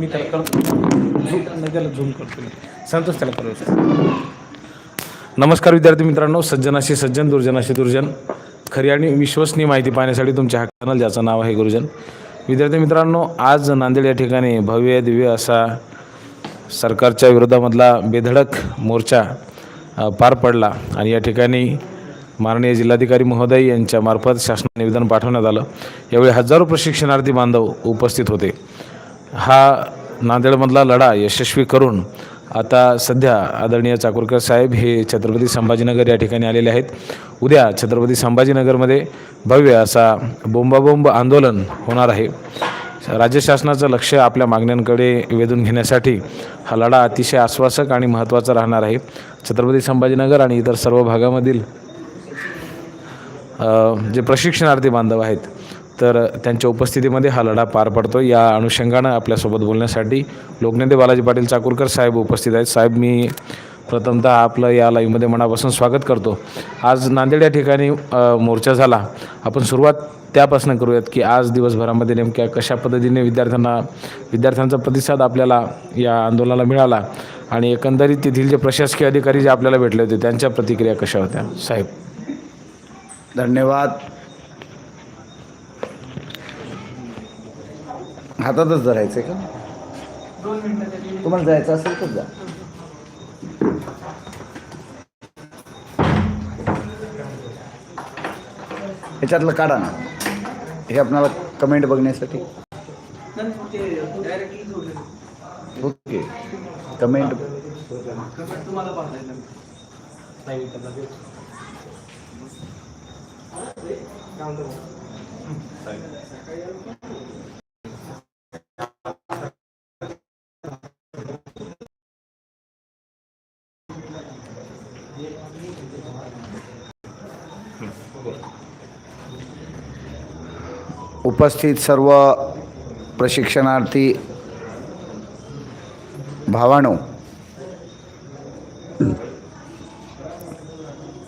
मी त्याला करतो झूम नाही त्याला झूम करतो संतोष त्याला करू नमस्कार विद्यार्थी मित्रांनो सज्जनाशी सज्जन दुर्जनाशी दुर्जन. खरी आणि विश्वसनीय माहिती पाहण्यासाठी तुमच्या हा चॅनल ज्याचं नाव आहे गुरुजन. विद्यार्थी मित्रांनो आज नांदेड या ठिकाणी भव्य दिव्य असा सरकारच्या विरोधामधला बेधडक मोर्चा पार पडला. आणि या ठिकाणी माननीय जिल्हाधिकारी महोदय यांच्यामार्फत शासनाने शासन निवेदन पाठवण्यात आलं. यावेळी हजारो प्रशिक्षणार्थी बांधव उपस्थित होते. हा नांदेडमधला लढा यशस्वी करून आता सध्या आदरणीय चाकूरकर साहेब हे छत्रपती संभाजीनगर या ठिकाणी आलेले आहेत. उद्या छत्रपती संभाजीनगरमध्ये भव्य असा बोंबाबोंब आंदोलन होणार आहे. राज्य शासनाचं लक्ष आपल्या मागण्यांकडे वेधून घेण्यासाठी हा लढा अतिशय आश्वासक आणि महत्त्वाचा राहणार आहे. छत्रपती संभाजीनगर आणि इतर सर्व भागामधील जे प्रशिक्षणार्थी बांधव आहेत तर त्यांच्या उपस्थितीमध्ये हा लढा पार पडतो या अनुषंगानं आपल्यासोबत बोलण्यासाठी लोकनेते बालाजी पाटील चाकूरकर साहेब उपस्थित आहेत. साहेब मी प्रथमतः आपलं या लाईव्हमध्ये मनापासून स्वागत करतो. आज नांदेड या ठिकाणी मोर्चा झाला. आपण सुरुवात त्यापासून करूयात की आज दिवसभरामध्ये नेमक्या कशा पद्धतीने विद्यार्थ्यांना विद्यार्थ्यांचा प्रतिसाद आपल्याला या आंदोलनाला मिळाला आणि एकंदरीत तेथील जे प्रशासकीय अधिकारी जे आपल्याला भेटले होते त्यांच्या प्रतिक्रिया कशा होत्या? साहेब. धन्यवाद. हातातच धरायचं का? तुम्हाला जायचं असेल तर जा. ह्याच्यातलं काढा ना. हे आपणाला कमेंट बघण्यासाठी. ओके. कमेंट उपस्थित सर्व प्रशिक्षणार्थी भावानो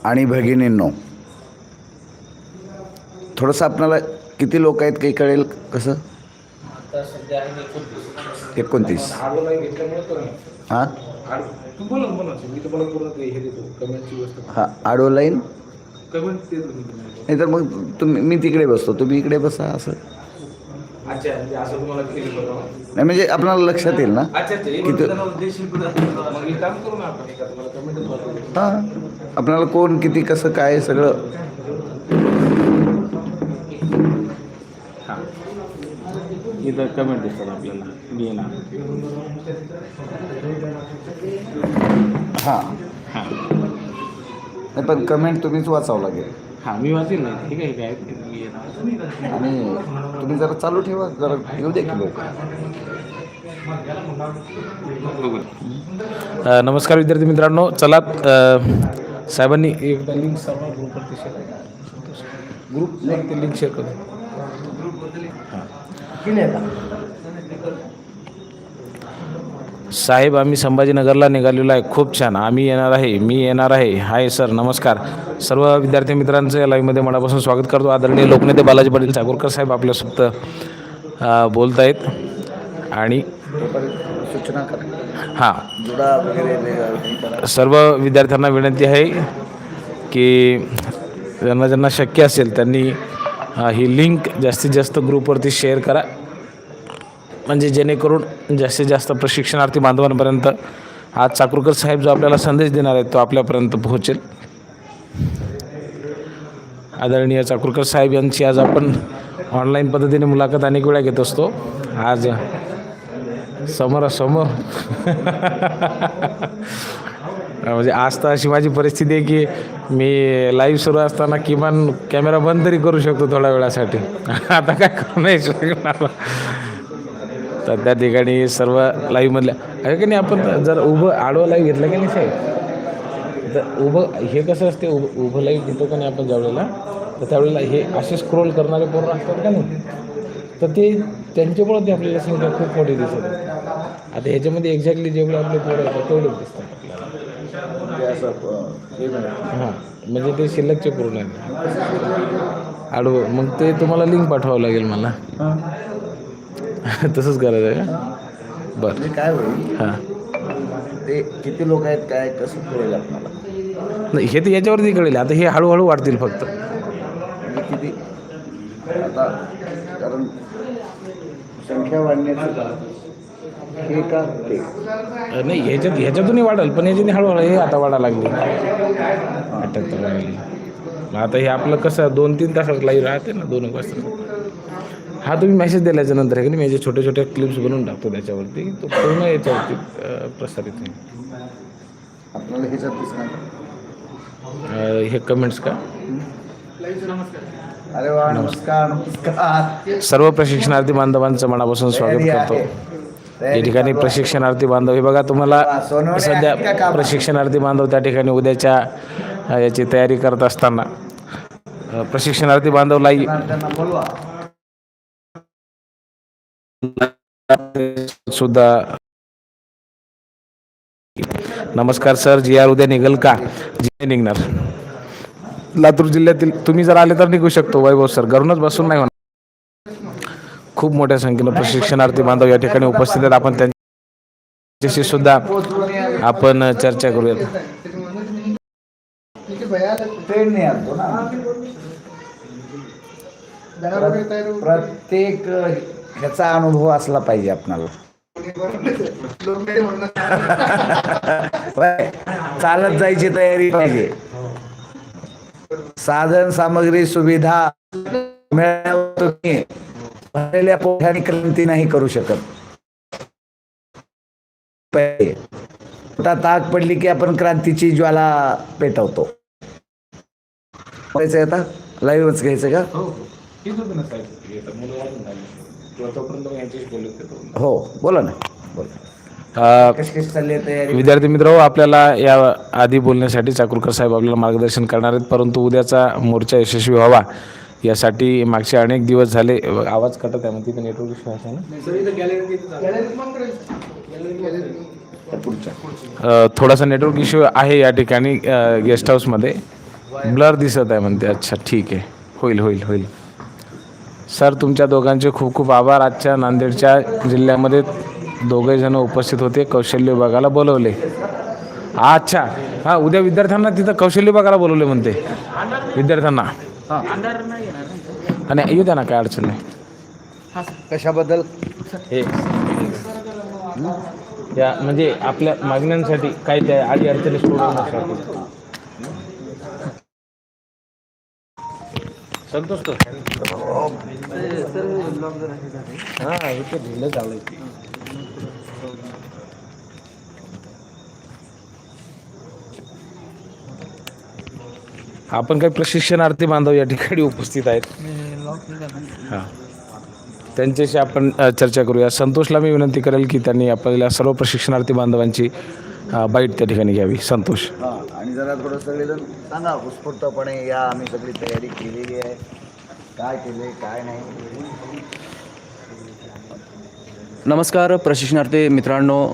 आणि भगिनींनो थोडंसं आपणाला किती लोक आहेत काही कळेल कसं? एकोणतीस. हां? हे हां आडो लाईन? नाही तर मग तुम्ही मी तिकडे बसतो. तुम्ही इकडे बसा असं. अच्छा म्हणजे नाही म्हणजे आपणाला लक्षात येईल ना. हे हां आपणाला कोण किती कसं काय सगळं. हां. इथं कमेंट दिसतात आपल्याला. मी हां. हां. नाही पण कमेंट तुम्हीच वाचावं लागेल. हां मी वाचेल नाही ठीक आहे काय मी येणार आणि तुम्ही जरा चालू ठेवा जरा येऊ दे की लोक अ, नमस्कार विद्यार्थी मित्रांनो चला अ, साहेबांनी एकदा लिंक सर्व ग्रुपवरती शेअर लिंक शेअर करू. साहेब आम्ही संभाजीनगरला निघालेलो आहे. खूप छान. आम्ही येणार आहे. मी येणार आहे. Hi sir. नमस्कार. सर्व विद्यार्थी मित्रांचं या लाईव्हमध्ये मनापासून स्वागत करतो. आदरणीय लोकनेते बालाजी पाटील चाकूरकर साहेब आपल्यासोबत बोलत आहेत आणि सूचना करा हां. वगैरे सर्व विद्यार्थ्यांना विनंती आहे की ज्यांना ज्यांना शक्य असेल त्यांनी ही लिंक जास्तीत जास्त ग्रुपवरती शेअर करा. म्हणजे जेणेकरून जास्तीत जास्त प्रशिक्षणार्थी बांधवांपर्यंत आज चाकूरकर साहेब जो आपल्याला संदेश देणार आहे तो आपल्यापर्यंत पोहोचेल. आदरणीय चाकूरकर साहेब यांची आज आपण ऑनलाईन पद्धतीने मुलाखत अनेक वेळा घेत असतो. आज समोरासमोर. म्हणजे आज तर अशी माझी परिस्थिती आहे की मी लाईव्ह सुरू असताना किमान कॅमेरा बंद तरी करू शकतो थोड्या वेळासाठी. आता काय करू नाही शकणार तर त्या ठिकाणी सर्व लाईव्हमधल्या आहे की नाही आपण जर उभं आडवं लाईव्ह घेतलं की नाही साहेब? तर उभं हे कसं असते उभं उभं लाईव्ह घेतो का नाही आपण ज्यावेळेला? तर त्यावेळेला हे असे स्क्रोल करणारे पोरं असतात का नाही? तर ते त्यांच्यामुळं ते आपल्याला संख्या खूप मोठी दिसत. आता ह्याच्यामध्ये एक्झॅक्टली जेवढे आपले पोरं आहेत तेवढेच दिसतात हे बघा. हां म्हणजे ते शिल्लकचे पूर्ण आहेत आडवं मग ते तुम्हाला लिंक पाठवावं लागेल मला. तसंच करायचं आहे का? बरं. म्हणजे काय होईल? हां. ते किती लोक आहेत काय कसं कळेल आपल्याला? नाही हे तर याच्यावरती कळेल. आता हे हळूहळू वाढतील फक्त. म्हणजे किती? आता कारण संख्या वाढण्याचं कारण हे का ते? नाही ह्याच्यात ह्याच्यातूनही वाढेल पण ह्याच्याने हळूहळू हे आता वाढायला लागली. अठ्याहत्तर लागली मग आता हे आपलं कसं दोन तीन तासात लाईव्ह राहते ना दोन एक वाजता. हा तुम्ही मेसेज दिल्याच्या नंतर आहे की नाही? मी याचे छोटे छोटे क्लिप्स बनवून टाकतो त्याच्यावरती. तो पूर्ण याच्यावरती प्रसारित होईल. आपल्याला हे कमेंट्स का? अरे वा नमस्कार नमस्कार. सर्व प्रशिक्षणार्थी बांधवांचं मनापासून स्वागत करतो. या ठिकाणी. प्रशिक्षणार्थी बांधव हे बघा तुम्हाला सध्या? प्रशिक्षणार्थी बांधव त्या ठिकाणी उद्याच्या याची तयारी करत असताना. प्रशिक्षणार्थी बांधव लाई त्यांना बोलवा. सुद्धा. नमस्कार सर जी आर उद्या निघेल का? जी निघणार. लातूर जिल्ह्यातील तुम्ही जर आले तर निघू शकतो वैभव सर. घरूनच बसून नाही होणार. खूप मोठ्या संख्येनं प्रशिक्षणार्थी बांधव या ठिकाणी उपस्थित आहेत. आपण त्यांच्याशी सुद्धा आपण चर्चा करूयात. प्रत्येक ह्याचा अनुभव असला पाहिजे आपणाला. चालत जायची तयारी पाहिजे. साधन सामग्री सुविधा भरलेल्या पोठ्याने क्रांती नाही करू शकत. आता ताक पडली की आपण क्रांतीची ज्वाला पेटवतो. आता? लाईव्हच घ्यायचं का? हो बोला ना. बोला. विद्यार्थी मित्र हो, आपल्याला या आधी बोलण्यासाठी चाकूरकर साहेब आपल्याला मार्गदर्शन करणार आहेत परंतु उद्याचा मोर्चा यशस्वी व्हावा यासाठी मागचे अनेक दिवस झाले. आवाज कटत आहे मग तिथे नेटवर्क इश्यू आहे ना? पुढच्या थोडासा नेटवर्क इश्यू आहे या ठिकाणी गेस्ट हाऊसमध्ये ब्लर दिसत आहे म्हणते. अच्छा ठीक आहे. होईल होईल होईल. सर तुमच्या दोघांचे खूप खूप आभार. आजच्या नांदेडच्या जिल्ह्यामध्ये दोघे जण उपस्थित होते कौशल्य विभागाला बोलवले. अच्छा. हां उद्या विद्यार्थ्यांना तिथं कौशल्य विभागाला बोलवले म्हणते. विद्यार्थ्यांना. आणि येऊ द्या ना काय अडचण नाही. कशाबद्दल? हे. या म्हणजे आपल्या मागण्यांसाठी काय त्या आधी अडचणी सोडवण्यासाठी संतोष तो. हा इथे ढिलं झालंय. आपण काही प्रशिक्षणार्थी बांधव या ठिकाणी उपस्थित आहेत. हां. त्यांच्याशी आपण चर्चा करूया. संतोषला मी विनंती करेल की त्यांनी आपल्याला सर्व प्रशिक्षणार्थी बांधवांची बाईट त्या ठिकाणी घ्यावी. संतोष. हा आणि जरा थोडं सगळेजण सांगा. उत्स्फूर्तपणे या आम्ही सगळी तयारी केलेली आहे. काय केले काय नाही? नमस्कार प्रशिक्षणार्थी मित्रांनो.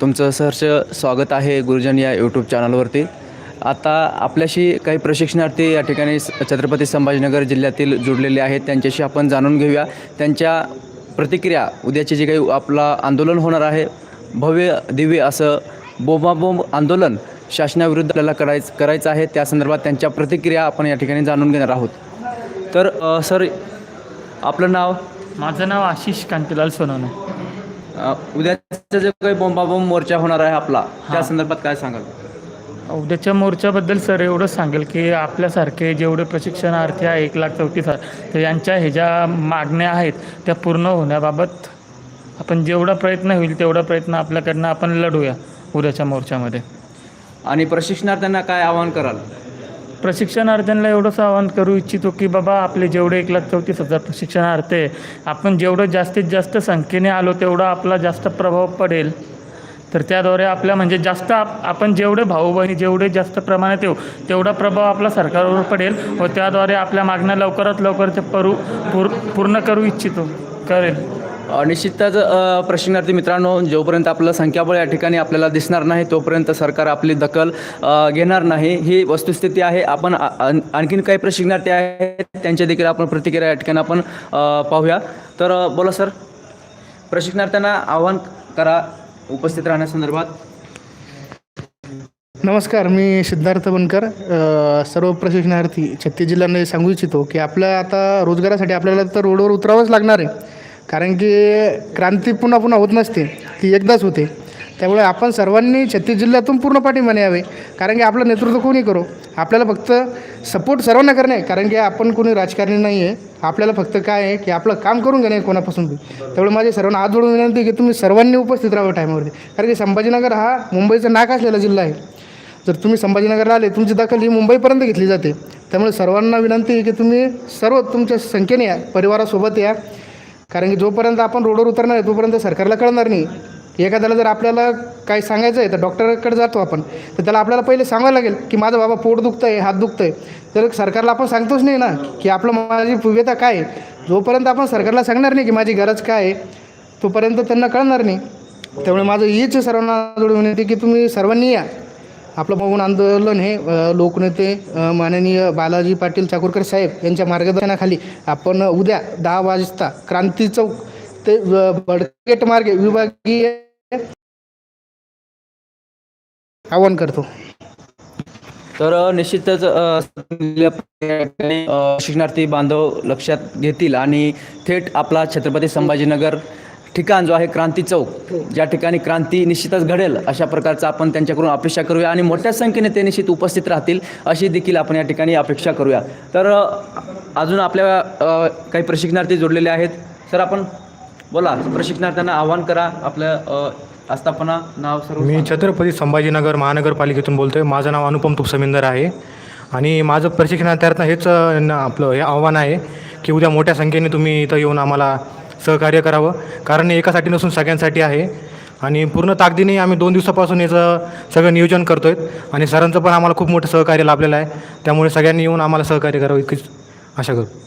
तुमचं सहर्ष स्वागत आहे गुरुजन या यूट्यूब चॅनलवरती आता आपल्याशी काही प्रशिक्षणार्थी या ठिकाणी छत्रपती संभाजीनगर जिल्ह्यातील जुडलेले आहेत. त्यांच्याशी आपण जाणून घेऊया. त्यांच्या प्रतिक्रिया उद्याचे जे काही आपला आंदोलन होणार आहे भव्य दिव्य असं बोंबाबोंब आंदोलन शासनाविरुद्ध आपल्याला करायचं करायचं आहे. त्या संदर्भात त्यांच्या प्रतिक्रिया आपण या ठिकाणी जाणून घेणार आहोत. तर अ, सर आपलं नाव? माझं नाव आशिष कांतीलाल सोनवणे. अ, उद्याचा जो काही बोंबाबोंब मोर्चा होणार आहे आपला त्या संदर्भात काय सांगाल? उद्याच्या मोर्चाबद्दल सर एवढंच सांगेल की आपल्यासारखे जेवढे प्रशिक्षणार्थी आहे एक लाख चौतीस हजार तर यांच्या ह्या ज्या मागण्या आहेत त्या पूर्ण होण्याबाबत आपण जेवढा प्रयत्न होईल तेवढा प्रयत्न आपल्याकडनं आपण लढूया. उद्याच्या मोर्चामध्ये. आणि प्रशिक्षणार्थ्यांना काय आवाहन कराल? प्रशिक्षणार्थ्यांना एवढंच आवाहन करू इच्छितो की बाबा आपले जेवढे एक लाख चौतीस हजार प्रशिक्षणार्थी आहे आपण जेवढं जास्तीत जास्त संख्येने आलो तेवढा आपला जास्त प्रभाव पडेल. तर त्याद्वारे आपल्या म्हणजे जास्त आप आपण जेवढे भाऊ बहिणी जेवढे जास्त प्रमाणात येऊ तेवढा प्रभाव आपला सरकारवर पडेल व त्याद्वारे आपल्या मागण्या लवकरात लवकर ते परू पूर पूर्ण करू इच्छितो. करेल. निश्चितच प्रशिक्षणार्थी मित्रांनो जोपर्यंत आपलं संख्याबळ या ठिकाणी आपल्याला दिसणार नाही तोपर्यंत सरकार आपली दखल घेणार नाही. ही वस्तुस्थिती आहे. आपण आणखीन काही प्रशिक्षणार्थी आहेत त्यांच्या देखील आपण प्रतिक्रिया या ठिकाणी आपण पाहूया. तर बोला सर. प्रशिक्षणार्थ्यांना आव्हान करा उपस्थित राहण्यासंदर्भात. नमस्कार मी सिद्धार्थ बनकर. सर्व प्रशिक्षणार्थी छत्तीस जिल्ह्यांना सांगू इच्छितो की आपल्या आता रोजगारासाठी आपल्याला तर रोडवर उतरावंच लागणार आहे. कारण की क्रांती पुन्हा पुन्हा होत नसते ती एकदाच होते. त्यामुळे आपण सर्वांनी छत्तीस जिल्ह्यातून पूर्ण पाठिंबाने यावे कारण की आपलं नेतृत्व कोणी करो? आपल्याला फक्त सपोर्ट सर्वांना करणे. कारण की आपण कोणी राजकारणी नाही आहे आपल्याला फक्त काय आहे की आपलं काम करून घेणे आहे कोणापासून बी त्यामुळे माझे सर्वांना हात जोडून विनंती की तुम्ही सर्वांनी उपस्थित राहावं टायमावरती. कारण की संभाजीनगर हा मुंबईचा नाक असलेला जिल्हा आहे. जर तुम्ही संभाजीनगरला आले तुमची दखल ही मुंबईपर्यंत घेतली जाते. त्यामुळे सर्वांना विनंती आहे की तुम्ही सर्व तुमच्या संख्येने या परिवारासोबत या. कारण की जोपर्यंत आपण रोडवर उतरणार आहे तोपर्यंत सरकारला कळणार नाही. एखाद्याला जर आपल्याला काय सांगायचं आहे तर डॉक्टरकडे जातो आपण. तर त्याला आपल्याला पहिले सांगावं लागेल की माझं बाबा पोट दुखतं आहे हात दुखतं आहे तर सरकारला आपण सांगतोच नाही ना की आपलं माझी व्यथा काय आहे? जोपर्यंत आपण सरकारला सांगणार नाही की माझी गरज काय आहे तोपर्यंत त्यांना कळणार नाही. त्यामुळे माझं हीच सर्वांना जोडून विनंती की तुम्ही सर्वांनी या. आपलं बघून आंदोलन हे लोकनेते माननीय बालाजी पाटील चाकूरकर साहेब यांच्या मार्गदर्शनाखाली आपण उद्या दहा वाजता क्रांती चौक ते बडगेट मार्गे विभागीय आवाहन करतो. तर निश्चितच शिक्षणार्थी बांधव लक्षात घेतील आणि थेट आपला छत्रपती संभाजीनगर ठिकाण जो आहे क्रांती चौक ज्या ठिकाणी क्रांती निश्चितच घडेल अशा प्रकारचं आपण त्यांच्याकडून अपेक्षा करूया आणि मोठ्या संख्येने ते निश्चित उपस्थित राहतील अशी देखील आपण या ठिकाणी अपेक्षा करूया. तर अजून आपल्या काही प्रशिक्षणार्थी जोडलेले आहेत. सर आपण बोला प्रशिक्षणार्थ्यांना आवाहन करा आपल्या अ, आस्थापना नाव सर्व मी छत्रपती संभाजीनगर महानगरपालिकेतून बोलतो आहे माझं नाव अनुपम तुपसमिंदर आहे. आणि माझं प्रशिक्षणार्थ्यांना हेच आपलं हे आव्हान आहे की उद्या मोठ्या संख्येने तुम्ही इथं येऊन आम्हाला सहकार्य करावं. कारण हे एकासाठी नसून सगळ्यांसाठी आहे. आणि पूर्ण ताकदीने आम्ही दोन दिवसापासून याचं सगळं नियोजन करतो आहेत आणि सरांचं पण आम्हाला खूप मोठं सहकार्य लाभलेलं आहे. त्यामुळे सगळ्यांनी येऊन आम्हाला सहकार्य करावं इतकीच आशा करतो.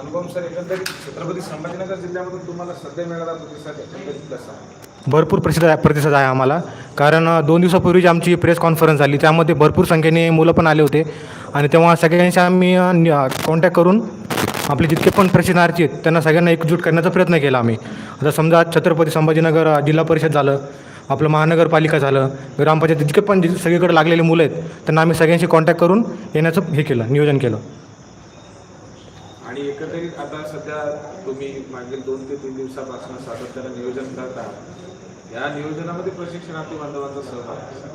अनुपम सर एकंदरीत छत्रपती संभाजीनगर जिल्ह्यामधून तुम्हाला सध्या मिळाला प्रतिसाद एकंदरीत कसा आहे? भरपूर प्रतिसाद प्रतिसाद आहे आम्हाला. कारण दोन दिवसापूर्वी जी आमची प्रेस कॉन्फरन्स झाली. त्यामध्ये भरपूर संख्येने मुलं पण आले होते. आणि तेव्हा सगळ्यांशी आम्ही कॉन्टॅक्ट करून आपले जितके पण प्रशिक्षणार्थी आहेत त्यांना सगळ्यांना एकजूट करण्याचा प्रयत्न केला आम्ही. आता समजा छत्रपती संभाजीनगर जिल्हा परिषद झालं आपलं महानगरपालिका झालं ग्रामपंचायत जितके पण सगळीकडे लागलेले मुलं आहेत त्यांना आम्ही सगळ्यांशी कॉन्टॅक्ट करून येण्याचं हे केलं नियोजन केलं. आणि एकंदरीत आता सध्या तुम्ही मागील दोन ते तीन दिवसापासून सातत्यानं नियोजन करता या नियोजनामध्ये प्रशिक्षणार्थी बांधवांचा सहभाग.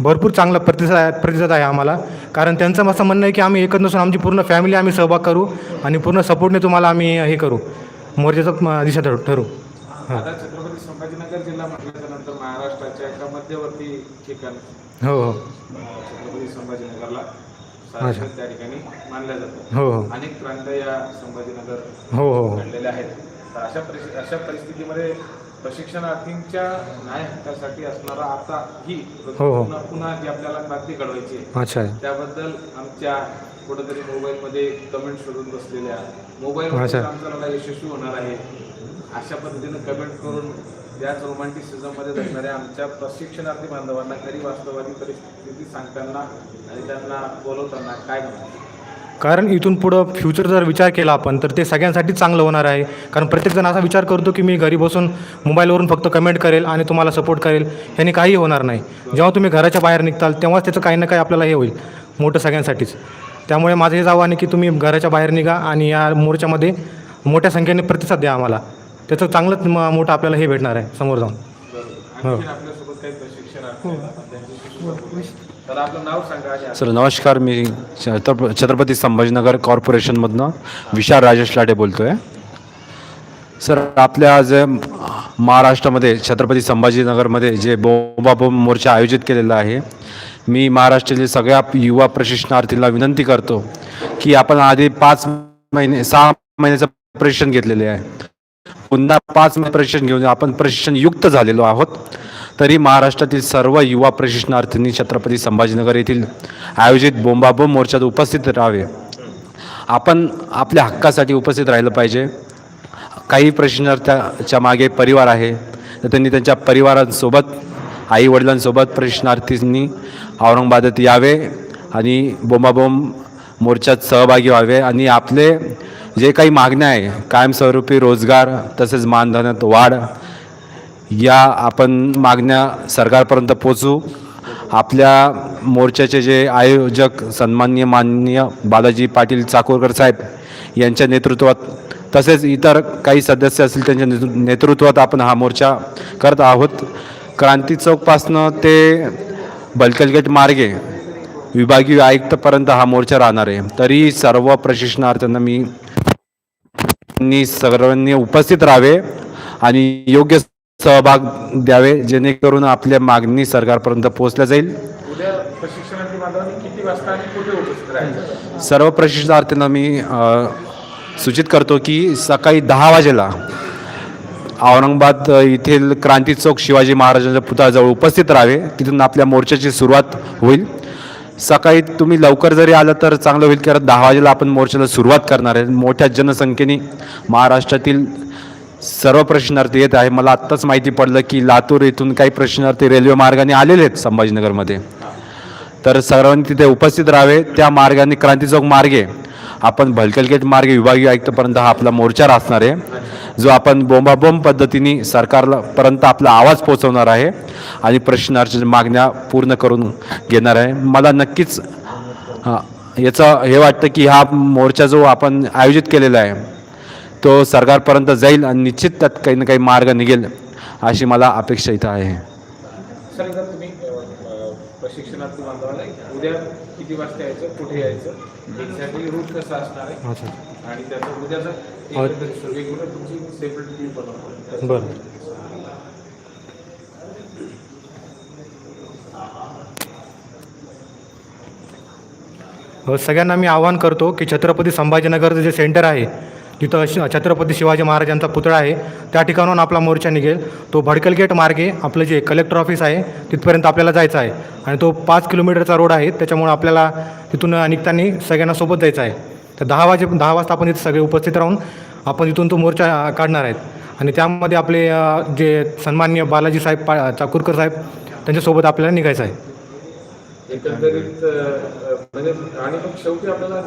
भरपूर चांगला प्रतिसाद प्रतिसाद आहे आम्हाला. कारण त्यांचं असं म्हणणं आहे की आम्ही एकच नसून आमची पूर्ण फॅमिली आम्ही सहभाग करू आणि पूर्ण सपोर्टने तुम्हाला आम्ही हे करू. मोर्चाचं दिशा ठरू ठरू हां. आता छत्रपती संभाजीनगर जिल्हा म्हटल्याच्या नंतर महाराष्ट्राच्या एका मध्यवर्ती ठिकाण हो हो. छत्रपती संभाजीनगरला सारखं त्या ठिकाणी मानल्या जातं. हो हो. अनेक क्रांत या संभाजीनगर हो हो हो. घडलेले आहेत. तर अशा परिस्थिती अशा परिस्थितीमध्ये प्रशिक्षणार्थींच्या न्याय हक्कासाठी असणारा आता ही हो, हो. पुन्हा पुन्हा जी आपल्याला क्रांती घडवायची आहे अच्छा त्याबद्दल आमच्या कुठेतरी मोबाईलमध्ये कमेंट शोधून बसलेल्या मोबाईल. आमचा यशस्वी होणार आहे अशा पद्धतीनं कमेंट करून त्याच रोमांटिसिझममध्ये जगणाऱ्या आमच्या प्रशिक्षणार्थी बांधवांना खरी वास्तवादी परिस्थिती सांगताना आणि त्यांना बोलवताना काय म्हणतात कारण इथून पुढं फ्युचर जर विचार केला आपण तर ते सगळ्यांसाठी चांगलं होणार आहे. कारण प्रत्येकजण असा विचार करतो की मी घरी बसून मोबाईलवरून फक्त कमेंट करेल आणि तुम्हाला सपोर्ट करेल. ह्याने काही होणार नाही. जेव्हा तुम्ही घराच्या बाहेर निघताल तेव्हाच त्याचं काही ना काही आपल्याला हे होईल मोठं सगळ्यांसाठीच. त्यामुळे माझं हेच आव्हान आहे की तुम्ही घराच्या बाहेर निघा आणि या मोर्चामध्ये मोठ्या संख्येने प्रतिसाद द्या आम्हाला. त्याचं चांगलंच म- मोठं आपल्याला हे भेटणार आहे समोर जाऊन. आणखी सर नमस्कार मी छत्र छत्रपती संभाजीनगर कॉर्पोरेशनमधनं विशाल राजेश लाटे बोलतो आहे सर आपल्या जे महाराष्ट्रामध्ये छत्रपती संभाजीनगरमध्ये जे बोंबाबोंब मोर्चा आयोजित केलेला आहे मी महाराष्ट्रातील सगळ्या युवा प्रशिक्षणार्थींना विनंती करतो की आपण आधी पाच महिने सहा महिन्याचं प्रशिक्षण घेतलेले आहे. पुन्हा पाच महिने प्रशिक्षण घेऊन आपण प्रशिक्षण युक्त झालेलो आहोत. तरी महाराष्ट्रातील सर्व युवा प्रशिक्षणार्थींनी छत्रपती संभाजीनगर येथील आयोजित बोंबाबोंब मोर्चात उपस्थित राहावे. आपण आपल्या हक्कासाठी उपस्थित राहिलं पाहिजे. काही प्रशिक्षणार्थ्याच्या मागे परिवार आहे. तर त्यांनी त्यांच्या परिवारांसोबत आई वडिलांसोबत प्रशिक्षणार्थींनी औरंगाबादेत यावे आणि बोंबाबोंब मोर्चात सहभागी व्हावे आणि आपले जे काही मागण्या आहे कायमस्वरूपी रोजगार तसेच मानधनात वाढ या आपण मागण्या सरकारपर्यंत पोचू आपल्या मोर्चाचे जे आयोजक सन्माननीय मान्य बालाजी पाटील चाकूरकर साहेब यांच्या नेतृत्वात तसेच इतर काही सदस्य असतील त्यांच्या नेतृत्वात आपण हा मोर्चा करत आहोत. क्रांती चौकपासनं ते बलकलगेट मार्गे विभागीय आयुक्तपर्यंत हा मोर्चा राहणार आहे. तरी सर्व प्रशिक्षणार्थ्यांना मी त्यांनी सर्वांनी उपस्थित राहावे आणि योग्य सहभाग द्यावे जेणेकरून आपल्या मागणी सरकारपर्यंत पोहोचल्या जाईल. सर्व प्रशिक्षणार्थींना मी सूचित करतो की सकाळी दहा वाजेला औरंगाबाद येथील क्रांती चौक शिवाजी महाराजांच्या पुतळ्याजवळ उपस्थित राहावे. तिथून आपल्या मोर्चाची सुरुवात होईल. सकाळी तुम्ही लवकर जरी आलं तर चांगलं होईल कारण दहा वाजेला आपण मोर्चाला सुरुवात करणार आहे. मोठ्या जनसंख्येने महाराष्ट्रातील सर्व प्रश्नार्थी येत आहे. मला आत्ताच माहिती पडलं की लातूर इथून काही प्रश्नार्थी रेल्वे मार्गाने आलेले आहेत संभाजीनगरमध्ये. तर सर्वांनी तिथे उपस्थित राहावे. त्या मार्गाने क्रांती चौक मार्गे आपण भलकलगेट मार्गे विभागीय आयुक्तपर्यंत हा आपला मोर्चा असणार आहे जो आपण बोंबाबोंब पद्धतीने सरकारला पर्यंत आपला आवाज पोहोचवणार आहे आणि प्रश्नार्थ मागण्या पूर्ण करून घेणार आहे. मला नक्कीच याचं हे वाटतं की हा मोर्चा जो आपण आयोजित केलेला आहे तो सरकारपर्यंत जाईल आणि निश्चित त्यात काही ना काही मार्ग निघेल अशी मला अपेक्षा इथं आहे. बरं. सगळ्यांना मी आवाहन करतो की छत्रपती संभाजीनगरचं जे सेंटर आहे तिथं श छत्रपती शिवाजी महाराजांचा पुतळा आहे. त्या ठिकाणून आपला मोर्चा निघेल. तो भडकल गेट मार्गे आपलं जे कलेक्टर ऑफिस आहे तिथपर्यंत आपल्याला जायचं आहे. आणि तो पाच किलोमीटरचा रोड आहे. त्याच्यामुळे आपल्याला तिथून निघताना सगळ्यांना सोबत जायचं आहे. तर दहा वाजे दहा वाजता आपण इथे सगळे उपस्थित राहून आपण इथून तो मोर्चा काढणार आहेत. आणि त्यामध्ये आपले जे सन्माननीय बालाजी साहेब पा चाकूरकर साहेब त्यांच्यासोबत आपल्याला निघायचं आहे. एकंदरीत म्हणजे आणि मग शेवटी आपल्याला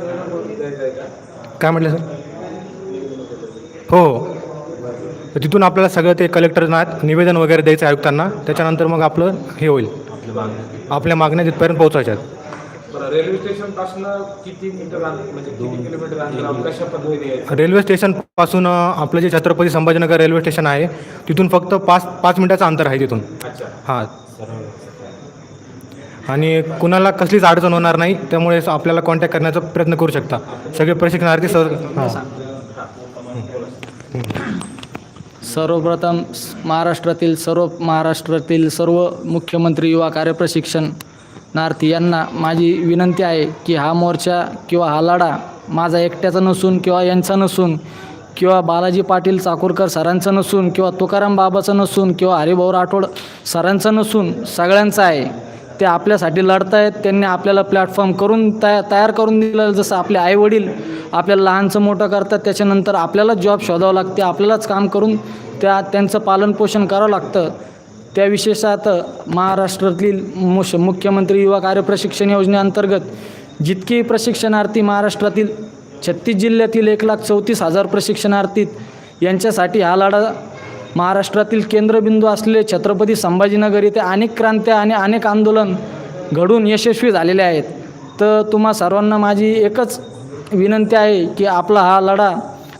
काय म्हटलं सर? हो. तर तिथून आपल्याला सगळं ते कलेक्टरना निवेदन वगैरे द्यायचं आहे आयुक्तांना. त्याच्यानंतर मग आपलं हे होईल. आपल्या मागण्या तिथपर्यंत पोहोचायच्या आहेत बरं रेल्वे स्टेशनपासून किती मीटर म्हणजे किती किलोमीटर कशा पद्धतीने रेल्वे स्टेशनपासून आपलं जे छत्रपती संभाजीनगर रेल्वे स्टेशन आहे तिथून फक्त पाच पाच मिनिटाचं अंतर आहे तिथून. अच्छा. हां. आणि कुणाला कसलीच अडचण होणार नाही त्यामुळे आपल्याला कॉन्टॅक्ट करण्याचा प्रयत्न करू शकता. सगळे प्रशिक्षणार्थी सर हां. सर्वप्रथम महाराष्ट्रातील सर्व महाराष्ट्रातील सर्व मुख्यमंत्री युवा कार्यप्रशिक्षणार्थी यांना माझी विनंती आहे की हा मोर्चा किंवा हा लढा माझा एकट्याचा नसून किंवा यांचा नसून किंवा बालाजी पाटील चाकूरकर सरांचा नसून किंवा तुकाराम बाबाचा नसून किंवा हरिभाऊ राठोड सरांचा नसून सगळ्यांचा आहे. ते आपल्यासाठी लढतायत त्यांनी आपल्याला प्लॅटफॉर्म करून तया तयार करून दिलं जसं आपले आईवडील आपल्याला लहानचं मोठं करतात त्याच्यानंतर आपल्यालाच जॉब शोधावं लागते आपल्यालाच काम करून त्या त्यांचं पालनपोषण करावं लागतं. त्या विशेषात महाराष्ट्रातील मुश मुख्यमंत्री युवा कार्यप्रशिक्षण योजनेअंतर्गत जितके प्रशिक्षणार्थी महाराष्ट्रातील छत्तीस जिल्ह्यातील एक लाख चौतीस हजार प्रशिक्षणार्थी यांच्यासाठी हा लढा महाराष्ट्रातील केंद्रबिंदू असलेले छत्रपती संभाजीनगर येथे अनेक क्रांत्या आणि अनेक आंदोलन घडून यशस्वी झालेले आहेत. तर तुम्हा सर्वांना माझी एकच विनंती आहे की आपला हा लढा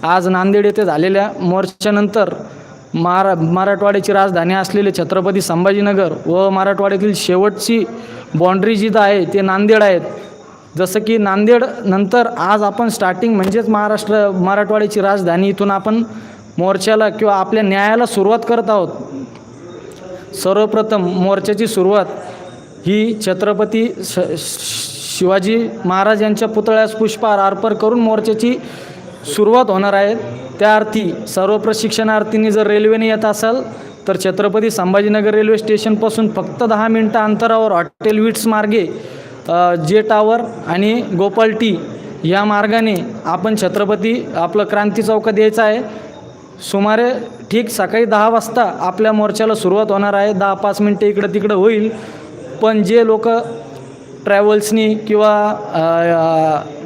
आज नांदेड येथे झालेल्या मोर्चानंतर महारा मराठवाड्याची राजधानी असलेले छत्रपती संभाजीनगर व मराठवाड्यातील शेवटची बाँड्री जिथं आहे ते नांदेड आहेत. जसं की नांदेड नंतर आज आपण स्टार्टिंग म्हणजेच महाराष्ट्र मराठवाड्याची राजधानी इथून आपण मोर्चाला किंवा आपल्या न्यायाला सुरुवात करत आहोत. सर्वप्रथम मोर्चाची सुरुवात ही छत्रपती श शिवाजी महाराज यांच्या पुतळ्यास पुष्पहार अर्पण करून मोर्चाची सुरुवात होणार आहे. त्या अर्थी सर्व प्रशिक्षणार्थींनी जर रेल्वेने येत असाल तर छत्रपती संभाजीनगर रेल्वे स्टेशनपासून फक्त दहा मिनटं अंतरावर हॉटेल विट्स मार्गे जे टावर आणि गोपाल टी या मार्गाने आपण छत्रपती आपलं क्रांती चौकात यायचं आहे. सुमारे ठीक सकाळी दहा वाजता आपल्या मोर्चाला सुरुवात होणार आहे. दहा पाच मिनटं इकडं तिकडं होईल. पण जे लोक ट्रॅव्हल्सनी किंवा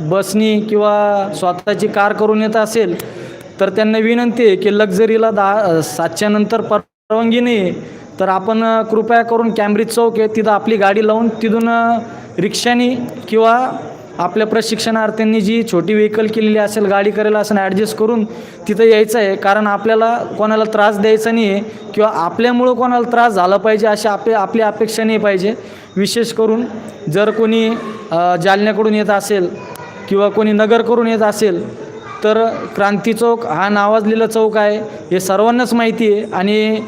बसनी किंवा स्वतःची कार करून येत असेल तर त्यांना विनंती आहे की लक्झरीला दहा सातच्यानंतर पर परवानगी नाही आहे, तर आपण कृपया करून कॅम्ब्रिज चौक आहे तिथं आपली गाडी लावून तिथून रिक्षानी किंवा आपल्या प्रशिक्षणार्थ्यांनी जी छोटी व्हेकल केलेली असेल गाडी करेल असं ॲडजस्ट करून तिथं यायचं आहे. कारण आपल्याला कोणाला त्रास द्यायचा नाही आहे किंवा आपल्यामुळं कोणाला त्रास झाला पाहिजे अशी आपली आपली अपेक्षा नाही पाहिजे. विशेष करून जर कोणी जालन्याकडून येत असेल किंवा कोणी नगरकडून येत असेल तर क्रांती चौक हा नावाजलेला चौक आहे. हे सर्वांनाच माहिती आहे. आणि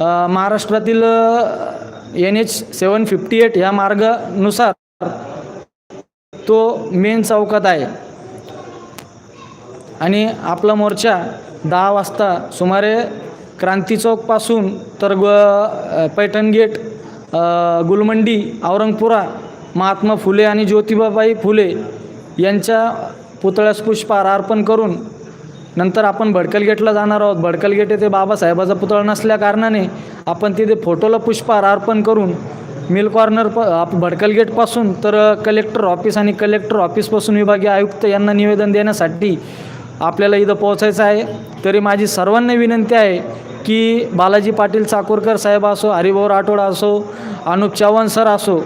महाराष्ट्रातील N H seven fifty eight ह्या मार्गानुसार तो मेन चौकात आहे. आणि आपला मोर्चा दहा वाजता सुमारे क्रांती चौकपासून तर ग पैठण गेट गुलमंडी औरंगपुरा महात्मा फुले आणि ज्योतिबाबाई फुले यांच्या पुतळ्यास पुष्पहार अर्पण करून नंतर आपण भडकल गेटला जाणार आहोत. भडकल गेट येथे बाबासाहेबाचा पुतळा नसल्या कारणाने आपण तिथे फोटोला पुष्पहार अर्पण करून मिल कॉर्नर प आप भडकल गेटपासून तर कलेक्टर ऑफिस आणि कलेक्टर ऑफिसपासून विभागीय आयुक्त यांना निवेदन देण्यासाठी आपल्याला इथं पोहोचायचं आहे. तरी माझी सर्वांना विनंती आहे की बालाजी पाटील चाकूरकर साहेब असो हरिभाऊ राठोड असो अनुप चव्हाण सर असो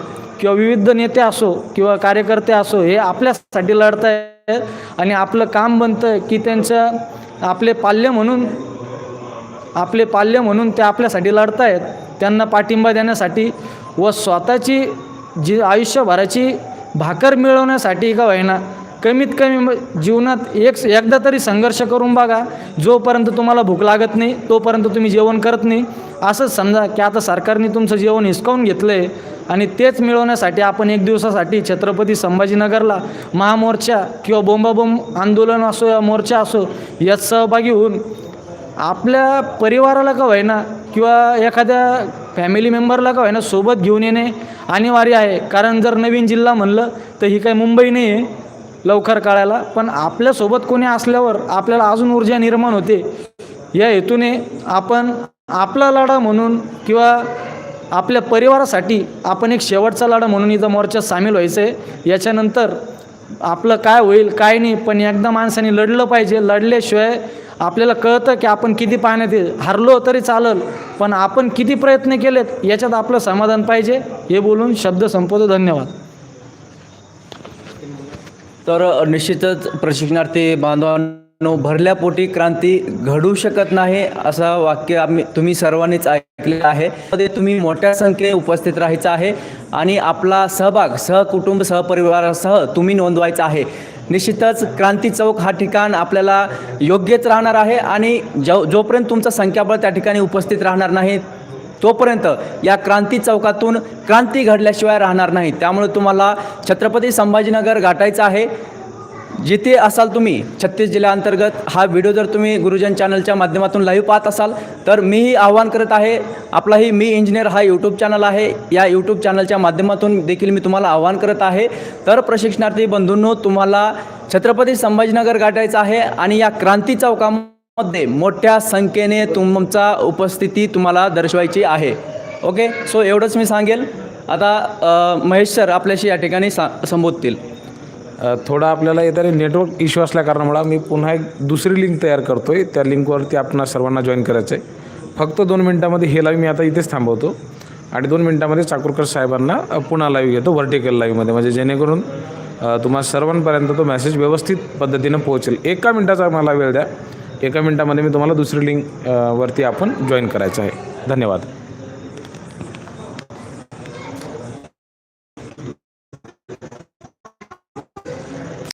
किंवा विविध नेते असो किंवा कार्यकर्ते असो हे आपल्यासाठी लढत आहेत आणि आपलं काम बनतं आहे की त्यांचं आपले पाल्य म्हणून आपले पाल्य म्हणून ते आपल्यासाठी लढत आहेत त्यांना पाठिंबा देण्यासाठी व स्वतःची जी आयुष्यभराची भाकर मिळवण्यासाठी का होईना कमीत कमी जीवनात एक एकदा तरी संघर्ष करून बघा. जोपर्यंत तुम्हाला भूक लागत नाही तोपर्यंत तुम्ही जेवण करत नाही. असंच समजा की आता सरकारने तुमचं जेवण हिसकावून घेतलं आहे आणि तेच मिळवण्यासाठी आपण एक दिवसासाठी छत्रपती संभाजीनगरला महामोर्चा किंवा बोंबाबोंब आंदोलन असो या मोर्चा असो यात सहभागी होऊन आपल्या परिवाराला का होईना किंवा एखाद्या फॅमिली मेंबरला का होईना सोबत घेऊन येणे अनिवार्य आहे. कारण जर नवीन जिल्हा म्हणलं तर ही काही मुंबई नाही आहे लवकर काळायला. पण आपल्यासोबत कोणी असल्यावर आपल्याला अजून ऊर्जा निर्माण होते. या हेतूने आपण आपला लढा म्हणून किंवा आपल्या परिवारासाठी आपण एक शेवटचा लढा म्हणून इथं मोर्चात सामील व्हायचं आहे याच्यानंतर आपलं काय होईल काय नाही पण एकदा माणसाने लढलं पाहिजे लढल्याशिवाय आपल्याला कळतं की आपण किती पाण्यात हरलो तरी चालल पण आपण किती प्रयत्न केलेत याच्यात आपलं समाधान पाहिजे हे बोलून शब्द संपवतो धन्यवाद. तर निश्चितच प्रशिक्षणार्थी बांधवांना भरल्या पोटी क्रांती घडू शकत नाही असं वाक्य आम्ही तुम्ही सर्वांनीच ऐकलेलं आहे. मध्ये तुम्ही मोठ्या संख्येने उपस्थित राहायचं आहे आणि आपला सहभाग सहकुटुंब सहपरिवारासह तुम्ही नोंदवायचा आहे. निश्चितच क्रांती चौक हा ठिकाण आपल्याला योग्यच राहणार आहे आणि जो जोपर्यंत तुमचं संख्याबळ त्या ठिकाणी उपस्थित राहणार नाही तोपर्यंत या क्रांती चौकातून क्रांती घडल्याशिवाय राहणार नाही. त्यामुळे तुम्हाला छत्रपती संभाजीनगर गाठायचं आहे. जिथे असाल तुम्ही छत्तीस जिल्ह्याअंतर्गत हा व्हिडिओ जर तुम्ही गुरुजन चॅनलच्या माध्यमातून लाईव्ह पाहत असाल तर मीही आव्हान करत आहे आपलाही मी इंजिनियर हा यूट्यूब चॅनल आहे. या यूट्यूब चॅनलच्या माध्यमातून देखील मी तुम्हाला आव्हान करत आहे. तर प्रशिक्षणार्थी बंधूंनो तुम्हाला छत्रपती संभाजीनगर गाठायचं आहे आणि या क्रांती चौकामध्ये मोठ्या संख्येने तुमचा उपस्थिती तुम्हाला दर्शवायची आहे. ओके सो एवढंच मी सांगेल. आता महेश सर आपल्याशी या ठिकाणी सा संबोधतील. थोडा आपल्याला येणारे नेटवर्क इश्यू असल्या कारणामुळे मी पुन्हा एक दुसरी लिंक तयार करतो आहे त्या लिंकवरती आपणा सर्वांना जॉईन करायचं आहे फक्त दोन मिनटामध्ये हे लाईव्ह मी आता इथेच थांबवतो. आणि दोन मिनटामध्ये चाकूरकर साहेबांना पुन्हा लाईव्ह घेतो व्हर्टिकल लाईव्हमध्ये म्हणजे जेणेकरून तुम्हाला तुम्हा सर्वांपर्यंत तो मेसेज व्यवस्थित पद्धतीनं पोहोचेल. एका मिनटाचा मला वेळ द्या. एका मिनटामध्ये मी तुम्हाला दुसरी लिंक वरती आपण जॉईन करायचं आहे. धन्यवाद.